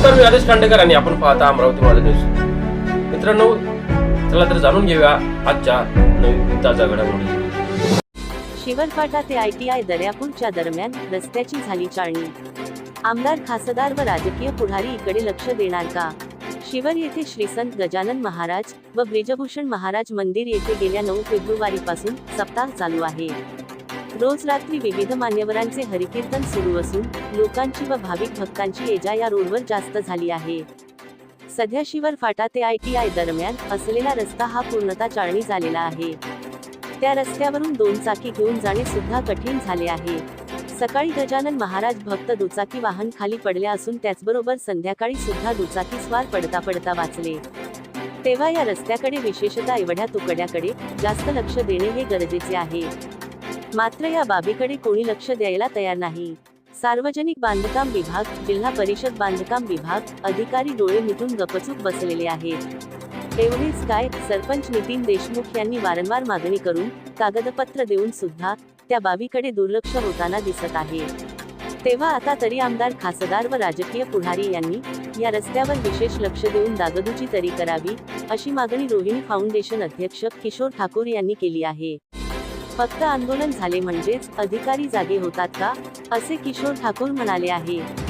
नमस्कार मी आदेश खांडेकर आणि आपण पाहता अमरावती माझा न्यूज. मित्रांनो चला तर जाणून घेऊया आजच्या नवीन ताजा घडामोडी. शिवरफाटा ते आय टी आय दर्यापूरच्या दरम्यान रस्त्याची झाली चाळणी. आमदार खासदार व राजकीय पुढारी इकडे लक्ष देणार का? शिवर येथे श्री संत गजानन महाराज व ब्रिजभूषण महाराज मंदिर येथे गेल्या नऊ फेब्रुवारी पासून सप्ताह चालू आहे. रोज रात्री विविध मान्यवरांचे हरिकीर्तन सुरू असून लोकांची व भाविक भक्तांची एजा या रोडवर जास्त झाली आहे. सध्या शिवर फाटा ते आय टी आय दरम्यान असलेला रस्ता हा पूर्णतः चाळणी झालेला आहे. त्या रस्त्यावरून दोन चाकी घेऊन जाणे सुद्धा कठीण झाले आहे. सकाळी गजानन महाराज भक्त दुचाकी वाहन खाली पडले असून त्याचबरोबर संध्याकाळी सुद्धा दुचाकी स्वार पडता पडता वाचले. तेव्हा या रस्त्याकडे विशेषतः एवढ्या तुकड्याकडे जास्त लक्ष देणे हे गरजेचे आहे. मात्र या बाबीकडे कोणी लक्ष द्यायला तयार नाही. सार्वजनिक बांधकाम विभाग जिल्हा परिषद बांधकाम विभाग अधिकारी डोळे मिटून गपचूप बसलेले आहेत. एवढेच काय सरपंच नितीन देशमुख यांनी वारंवार मागणी करून कागदपत्र देऊन सुद्धा त्या बाबीकडे दुर्लक्ष होताना दिसत आहे. तेव्हा आता तरी आमदार खासदार व राजकीय पुढारी यांनी या रस्त्यावर विशेष लक्ष देऊन दागदुची तरी करावी अशी मागणी रोहिणी फाउंडेशन अध्यक्ष किशोर ठाकूर यांनी केली आहे. फक्त आंदोलन झाले म्हणजेच अधिकारी जागे होतात का? असे किशोर ठाकूर म्हणाले आहे.